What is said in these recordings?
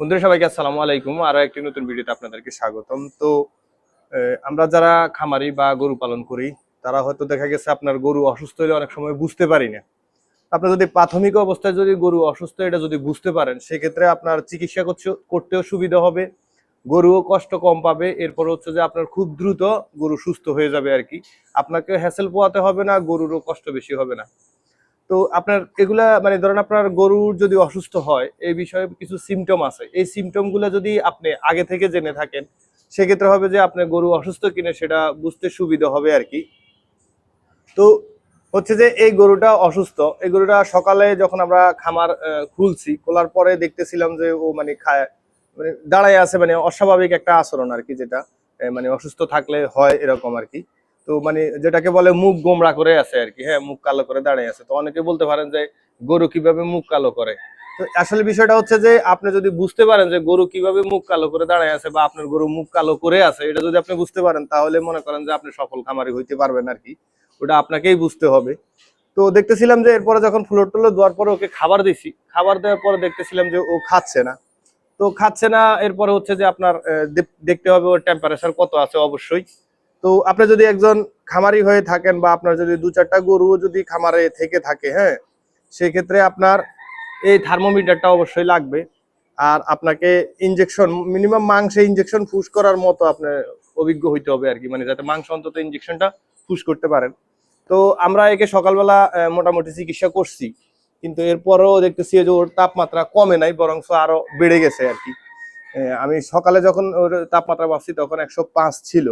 বন্ধুরা, সবাইকে আসসালামু আলাইকুম। আরও একটি নতুন ভিডিওতে আপনাদেরকে স্বাগতম। তো আমরা যারা খামারি বা গরু পালন করি, তারা হয়তো দেখা গেছে আপনার গরু অসুস্থ হলে অনেক সময় বুঝতে পারি না। আপনার যদি প্রাথমিক অবস্থায় যদি গরু অসুস্থ, এটা যদি বুঝতে পারেন, সেক্ষেত্রে আপনার চিকিৎসা করছে- করতেও সুবিধা হবে, গরুও কষ্ট কম পাবে। এরপর হচ্ছে যে আপনার খুব দ্রুত গরু সুস্থ হয়ে যাবে আর কি। আপনাকে হ্যাসেল পোয়াতে হবে না, গরুরও কষ্ট বেশি হবে না। তো আপনার এগুলা মানে ধরেন আপনার গরুর যদি অসুস্থ হয়, এই বিষয়ে কিছু সিমটম আছে। এই সিমটমগুলো যদি আপনি আগে থেকে জেনে থাকেন, সেক্ষেত্রে হবে যে আপনার গরু অসুস্থ কিনা সেটা বুঝতে সুবিধা হবে আর কি। তো হচ্ছে যে এই গরুটা অসুস্থ, এই গরুটা সকালে যখন আমরা খামার খুলছি, খোলার পরে দেখতেছিলাম যে ও মানে খায় মানে দাঁড়ায় আছে মানে অস্বাভাবিক একটা আচরণ আর কি যেটা মানে অসুস্থ থাকলে হয় এরকম আর কি। তো মানে যেটাকে বলে মুখ গোমড়া করে আছে আর কি হ্যাঁ মুখ কালো করে দাঁড়িয়ে আছে। তো অনেকে বলতে পারেন যে গরু কীভাবে মুখ কালো করে? তো আসলে বিষয়টা হচ্ছে যে আপনি যদি বুঝতে পারেন যে গরু কীভাবে মুখ কালো করে দাঁড়ায় আছে বা আপনার গরু মুখ কালো করে আছে, এটা যদি আপনি বুঝতে পারেন, তাহলে মনে করেন যে আপনি সফল খামারি হইতে পারবেন আর কি। ওটা আপনাকেই বুঝতে হবে। তো দেখতেছিলাম যে এরপরে যখন ফ্লোর টুলো দেওয়ার পরে ওকে খাবার দিছি, খাবার দেওয়ার পরে দেখতেছিলাম যে ও খাচ্ছে না। তো খাচ্ছে না, এরপরে হচ্ছে যে আপনার দেখতে হবে ওর টেম্পারেচার কত আছে অবশ্যই। তো আপনি যদি একজন খামারি হয়ে থাকেন বা আপনার যদি দু চারটা গরু যদি খামারে থেকে থাকে হ্যাঁ সেক্ষেত্রে আপনার এই থার্মোমিটারটা অবশ্যই লাগবে। আর আপনাকে ইঞ্জেকশন মিনিমাম মাংসে ইঞ্জেকশন ফুস করার মতো আপনার অভিজ্ঞ হইতে হবে আর কি মানে যাতে মাংস অন্তত ইঞ্জেকশনটা ফুস করতে পারেন। তো আমরা একে সকালবেলা মোটামুটি চিকিৎসা করছি, কিন্তু এরপরেও দেখতেছি যে ওর তাপমাত্রা কমে নাই বরং আরও বেড়ে গেছে আর কি। আমি সকালে যখন ওর তাপমাত্রা ভাবছি তখন একশো পাঁচ ছিল।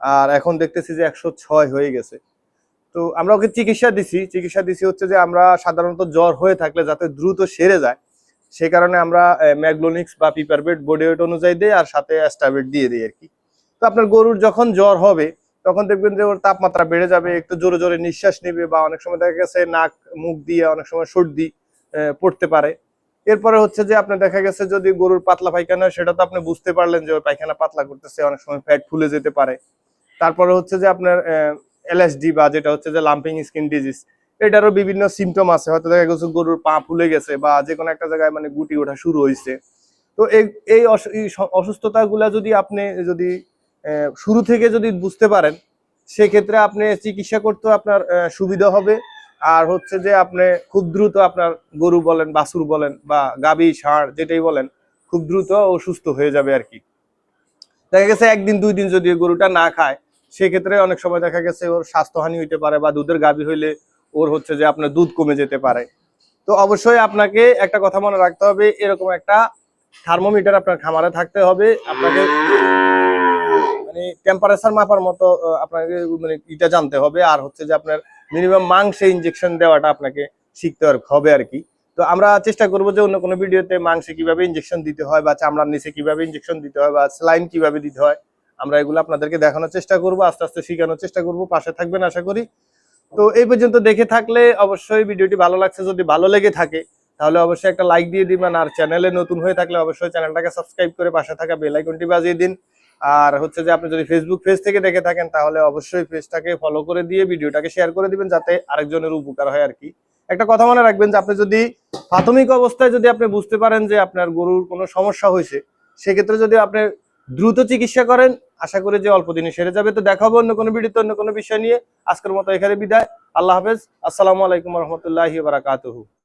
আর এখন দেখতেছি যে একশো ছয় হয়ে গেছে। তো আমরা ওকে চিকিৎসা দিছি। চিকিৎসা দিছি হচ্ছে যে আমরা সাধারণত জ্বর হয়ে থাকলে যাতে দ্রুত সেরে যায়, সে কারণে আমরা ম্যাগলোনিক্স বা পিপারবেট বডি ওয়েট অনুযায়ী দিই আর সাথে অ্যাস্টাবেট দিয়ে দিই আর কি। তো আপনার গরুর যখন জ্বর হবে, তখন দেখবেন যে ওর তাপমাত্রা বেড়ে যাবে, একটু জোরে জোরে নিঃশ্বাস নেবে বা অনেক সময় দেখা গেছে নাক, মুখ দিয়ে অনেক সময় সর্দি পড়তে পারে। এরপরে হচ্ছে যে আপনার দেখা গেছে যদি গরুর পাতলা পায়খানা সেটা তো আপনি বুঝতে পারলেন যে ওই পায়খানা পাতলা করতেছে, অনেক সময় ফ্যাট ফুলে যেতে পারে। তারপরে হচ্ছে যে আপনার এলএসডি বা যেটা হচ্ছে যে লাম্পিং স্কিন ডিজিজ এটারও বিভিন্ন সিমটম আছে। হয়তো দেখা গেছে গরুর পা ফুলে গেছে বা যে কোনো একটা জায়গায় মানে গুটি ওঠা শুরু হয়েছে তো এই এই অস- অসুস্থতাগুলা যদি আপনি যদি শুরু থেকে যদি বুঝতে পারেন, সেক্ষেত্রে আপনি চিকিৎসা করতে আপনার সুবিধা হবে। আর হচ্ছে যে আপনি খুব দ্রুত আপনার গরু বলেন, বাছুর বলেন বা গাবি ষাঁড় যেটাই বলেন, খুব দ্রুত ও সুস্থ হয়ে যাবে আর কি। দেখা গেছে একদিন দুই দিন যদি গরুটা না খায় সেক্ষেত্রে অনেক সময় দেখা গেছে ওর স্বাস্থ্যহানি হইতে পারে বা দুধের গাভী হইলে ওর হচ্ছে যে আপনার দুধ কমে যেতে পারে। তো অবশ্যই আপনাকে একটা কথা মনে রাখতে হবে, এরকম একটা থার্মোমিটার আপনার খামারে থাকতে হবে। আপনাকে মানে টেম্পারেচার মাপার মতো আপনাকে মানে এটা জানতে হবে। আর হচ্ছে যে আপনার মিনিমাম মাংসে ইনজেকশন দেওয়াটা আপনাকে শিখতে হবে আর কি। তো আমরা চেষ্টা করব যে অন্য কোনো ভিডিওতে মাংসে কীভাবে ইনজেকশন দিতে হয় বা চামড়ার নিচে কীভাবে ইনজেকশন দিতে হয় বা স্লাইন কীভাবে দিতে হয়। আমরা এগুলো আপনাদেরকে দেখানোর চেষ্টা করব, আস্তে আস্তে শেখানোর চেষ্টা করব, পাশে থাকবেন আশা করি। তো এই পর্যন্ত দেখে থাকলে অবশ্যই ভিডিওটি ভালো লাগছে, যদি ভালো লেগে থাকে, তাহলে অবশ্যই একটা লাইক দিয়ে দিবেন, আর চ্যানেলে নতুন হয়ে থাকলে অবশ্যই চ্যানেলটাকে সাবস্ক্রাইব করে পাশে থাকা বেল আইকনটি বাজিয়ে দিন। আর হচ্ছে যে আপনি যদি ফেসবুক পেজ থেকে দেখে থাকেন, তাহলে অবশ্যই পেজটাকে ফলো করে দিয়ে ভিডিওটাকে শেয়ার করে দিবেন, যাতে আরেকজনের উপকার হয় আর কি। একটা কথা মনে রাখবেন যে আপনি যদি প্রাথমিক অবস্থায় যদি আপনি বুঝতে পারেন যে আপনার গরুর কোনো সমস্যা হয়েছে, সেক্ষেত্রে যদি আপনি দ্রুত চিকিৎসা করেন। আশা করি যে অল্প দিনে সেরে যাবে। তো দেখাবো অন্য কোনো ভিডিওতে, অন্য কোনো বিষয় নিয়ে। আজকের মতো এখানে বিদায়। আল্লাহ হাফেজ। আসসালামু আলাইকুম রহমতুল্লাহি বারাকাতুহু।